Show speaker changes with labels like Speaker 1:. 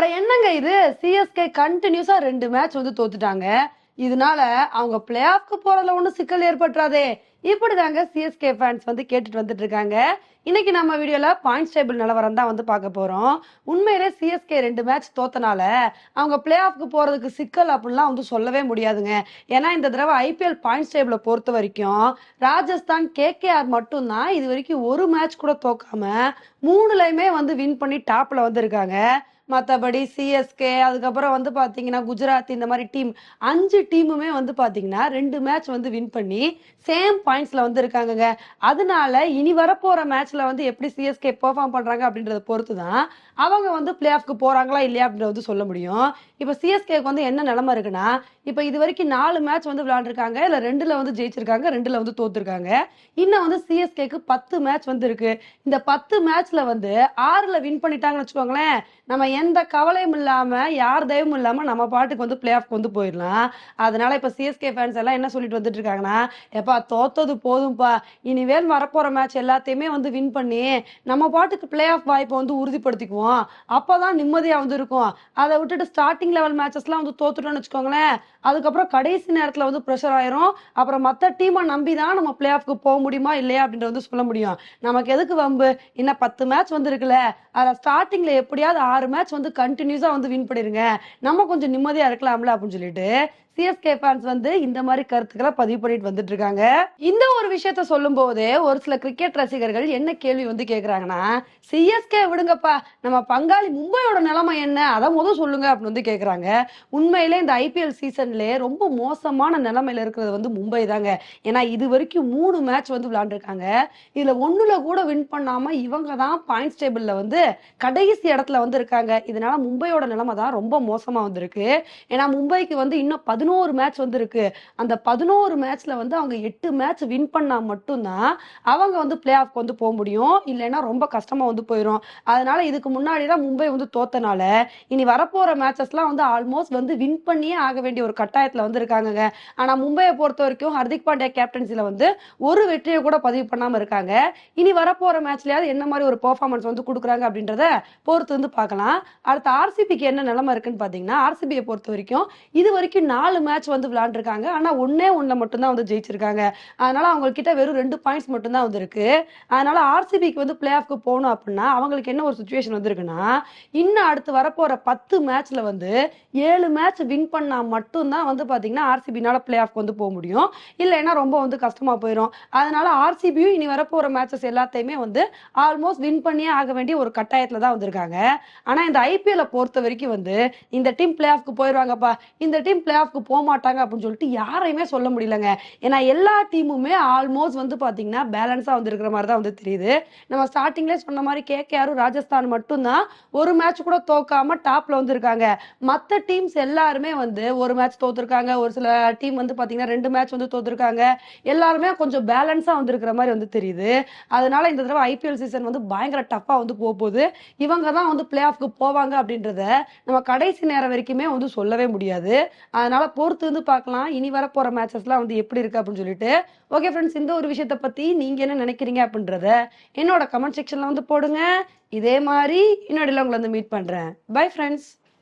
Speaker 1: அட என்னங்க இது? சிஎஸ்கே கண்டினியூஸா ரெண்டு மேட்ச் வந்து தோத்துட்டாங்க. இதனால அவங்க பிளே ஆஃப்க்கு போறதுல ஒன்றும் சிக்கல் ஏற்பட்டுறாதே. இப்படிதாங்க சிஎஸ்கே ஃபேன்ஸ் வந்து கேட்டுட்டு வந்துட்டு இருக்காங்க இன்னைக்கு நம்ம வீடியோல பாயிண்ட்ஸ் டேபிள் நிலவரம் தான் வந்து பார்க்க போறோம். உண்மையிலே சிஎஸ்கே ரெண்டு மேட்ச் தோத்தனால அவங்க பிளே ஆஃப்க்கு போறதுக்கு சிக்கல் அப்படிலாம் வந்து சொல்லவே முடியாதுங்க. ஏன்னா இந்த தடவை ஐபிஎல் பாயிண்ட்ஸ் டேபிளை பொறுத்த வரைக்கும் ராஜஸ்தான் கேகேஆர் மட்டும்தான் இது வரைக்கும் ஒரு மேட்ச் கூட தோக்காம மூணுலையுமே வந்து வின் பண்ணி டாப்ல வந்து இருக்காங்க மற்றபடி சிஎஸ்கே அதுக்கப்புறம் வந்து பார்த்தீங்கன்னா குஜராத் இந்த மாதிரி டீம் அஞ்சு டீமுமே வந்து பார்த்தீங்கன்னா ரெண்டு மேட்ச் வந்து வின் பண்ணி சேம் பாயிண்ட்ஸில் வந்து இருக்காங்கங்க. அதனால இனி வரப்போகிற மேட்ச்சில் வந்து எப்படி சிஎஸ்கே பெர்ஃபார்ம் பண்ணுறாங்க அப்படின்றத பொறுத்து தான் அவங்க வந்து பிளே ஆஃப்க்கு போகிறாங்களா இல்லையா அப்படின்றத வந்து சொல்ல முடியும். இப்போ சிஎஸ்கேக்கு வந்து என்ன நிலமை இருக்குன்னா இப்போ இது வரைக்கும் நாலு மேட்ச் வந்து விளாண்டுருக்காங்க இல்லை ரெண்டில் வந்து ஜெயிச்சிருக்காங்க ரெண்டில் வந்து தோத்துருக்காங்க. இன்னும் வந்து சிஎஸ்கேக்கு பத்து மேட்ச் வந்து இருக்கு. இந்த பத்து மேட்ச்ல வந்து ஆறில் வின் பண்ணிட்டாங்கன்னு வச்சுக்கோங்களேன் நம்ம எந்த கவலையும் இல்லாம யார் தயவும் இல்லாம நம்ம பாட்டுக்கு வந்து பிளே ஆஃப்க்கு வந்து போயிடலாம். அதனால இப்ப சிஎஸ்கே ஃபேன்ஸ் எல்லாம் என்ன சொல்லிட்டு வந்துட்டு இருக்காங்கன்னா எப்பா தோத்தது போதும்ப்பா இனிமேல் வரப்போற மேட்ச் எல்லாத்தையுமே வந்து வின் பண்ணி நம்ம பாட்டுக்கு பிளே ஆஃப் வாய்ப்பை வந்து உறுதிப்படுத்திக்குவோம். அப்பதான் நிம்மதியா வந்து இருக்கும். அதை விட்டுட்டு ஸ்டார்டிங் லெவல் மேட்சஸ்லாம் வந்து தோத்துட்டோம்னு வச்சுக்கோங்களேன் அதுக்கப்புறம் கடைசி நேரத்துல வந்து ப்ரெஷர் ஆயிரும். அப்புறம் மற்ற டீமை நம்பி தான் நம்ம பிளே ஆஃப்க்கு போக முடியுமா இல்லையா அப்படின்றத வந்து சொல்ல முடியும். நமக்கு எதுக்கு வம்பு? இன்னும் பத்து மேட்ச் வந்து இருக்குல்ல அதில் ஸ்டார்டிங்ல எப்படியாவது ஆறு மேட்ச் வந்து கண்டினியூஸா வந்து வின் பண்ணிருங்க. நம்ம கொஞ்சம் நிம்மதியா இருக்கலாம்ல அப்படின்னு சொல்லிட்டு சிஎஸ்கே ஃபேன்ஸ் வந்து இந்த மாதிரி கருத்துக்களை பதிவு பண்ணிட்டு வந்துட்டு இருக்காங்க இந்த ஒரு விஷயத்த சொல்லும் போது ஒரு சில கிரிக்கெட் ரசிகர்கள் என்ன கேள்வி வந்து கேக்குறாங்கன்னா சிஎஸ்கே விடுங்கப்பா நம்ம பங்காளி மும்பையோட நிலைமை என்ன? அதை முதல் சொல்லுங்க அப்படின்னு வந்து கேக்குறாங்க. உண்மையிலே இந்த ஐபிஎல் சீசன்ல ரொம்ப மோசமான நிலைமையில இருக்கிறது வந்து மும்பை தாங்க. ஏன்னா இது வரைக்கும் மூணு மேட்ச் வந்து விளையாண்டுருக்காங்க. இதுல ஒண்ணுல கூட வின் பண்ணாம இவங்க தான் பாயிண்ட்ஸ் டேபிள்ல வந்து கடைசி இடத்துல வந்து இருக்காங்க இதனால மும்பையோட நிலைமை தான் ரொம்ப மோசமா வந்திருக்கு. ஏன்னா மும்பைக்கு வந்து இன்னும் பதினோரு மேட்ச் வந்திருக்கு. அந்த பதினோரு மேட்ச்ல வந்து அவங்க எட்டு மேட்ச் வின் பண்ணா மட்டும்தான் அவங்க வந்து பிளே ஆஃப்க்கு வந்து போக முடியும். இல்லைன்னா ரொம்ப கஷ்டமா வந்து போயிடும் அதனால இதுக்கு முன்னாடி தான் மும்பை வந்து தோத்தனால இனி வரப்போற மேட்சஸ்லாம் வந்து ஆல்மோஸ்ட் வந்து வின் பண்ணியே ஆக வேண்டிய ஒரு கட்டாயத்துல வந்து இருக்காங்கங்க ஆனா மும்பையை பொறுத்த வரைக்கும் ஹர்திக் பாண்டியா கேப்டன்சில வந்து ஒரு வெற்றியை கூட பதிவு பண்ணாம இருக்காங்க. இனி வரப்போற மேட்ச்லயாவது என்ன மாதிரி ஒரு பெர்ஃபார்மன்ஸ் வந்து கொடுக்குறாங்க அப்படின்றத பொறுத்து வந்து பார்க்கலாம். அடுத்து ஆர்சிபிக்கு என்ன நிலைமை இருக்குன்னு பாத்தீங்கன்னா ஆர்சிபியை பொறுத்த வரைக்கும் இது வரைக்கும் நாலு மேட்ச் வந்து விளாண்டுருக்காங்க ஆனால் ஒன்னே ஒன்றில் மட்டும்தான் வந்து ஜெயிச்சிருக்காங்க. அதனால அவங்க கிட்ட வெறும் ரெண்டு பாயிண்ட்ஸ் மட்டும்தான் வந்து இருக்கு. அதனால ஆர்சிபிக்கு வந்து பிளே ஆஃப்க்கு போகணும் அப்படின்னா அவங்களுக்கு என்ன ஒரு சுச்சுவேஷன் வந்திருக்குன்னா இன்னும் அடுத்து வரப்போற பத்து மேட்ச்ல வந்து ஏழு மேட்ச் வின் பண்ணா மட்டும்தான் வந்து பாத்தீங்கன்னா ஆர்சிபினால பிளே ஆஃப் வந்து போக முடியும். இல்லைன்னா ரொம்ப வந்து கஷ்டமா போயிடும் அதனால ஆர்சிபியும் இனி வரப்போற மேட்சஸ் எல்லாத்தையுமே வந்து ஆல்மோஸ்ட் வின் பண்ணியே ஆக வேண்டிய ஒரு கட்டாயத்துல தான் வந்திருக்காங்க. ஆனா இந்த ஐபிஎல்ல பொறுத்த வரைக்கும் வந்து இந்த டீம் பிளே ஆஃப்க்கு போயிடுவாங்கப்பா இந்த டீம் பிளே ஆஃப்க்கு போக மாட்டாங்க அப்படின்னு சொல்லிட்டு யாரையுமே சொல்ல முடியலங்க. ஏன்னா எல்லா டீமுமே ஆல்மோஸ்ட் வந்து பார்த்தீங்கன்னா பேலன்ஸாக வந்து இருக்கிற மாதிரி தான் வந்து தெரியுது. நம்ம ஸ்டார்டிங்லேயே சொன்ன மாதிரி கேகேஆரும் ராஜஸ்தான் மட்டும்தான் ஒரு மேட்ச் கூட தோக்காம டாப்ல வந்து இருக்காங்க. மற்ற டீம்ஸ் எல்லாருமே வந்து ஒரு மேட்ச் தோத்துருக்காங்க. ஒரு சில டீம் வந்து பார்த்தீங்கன்னா ரெண்டு மேட்ச் வந்து தோத்துருக்காங்க. எல்லாருமே கொஞ்சம் பேலன்ஸாக வந்து இருக்கிற மாதிரி வந்து தெரியுது. அதனால இந்த தடவை ஐபிஎல் சீசன் வந்து பயங்கர டஃப்பாக வந்து போக போகுது. இவங்க தான் வந்து பிளே ஆஃப்க்கு போவாங்க அப்படின்றத நம்ம கடைசி நேரம் வரைக்குமே வந்து சொல்லவே முடியாது. அதனால பொறுத்து வந்து பார்க்கலாம். இனி வர போற மேட்சஸ்லாம் வந்து எப்படி இருக்கு அப்படின்னு சொல்லிட்டு. ஓகே ஃப்ரெண்ட்ஸ் இந்த ஒரு விஷயத்த பத்தி நீங்க என்ன நினைக்கிறீங்க அப்படின்றத என்னோட கமெண்ட் செக்ஷன்ல வந்து போடுங்க. இதே மாதிரி இன்னொடையில் உங்களை வந்து மீட் பண்றேன். Bye friends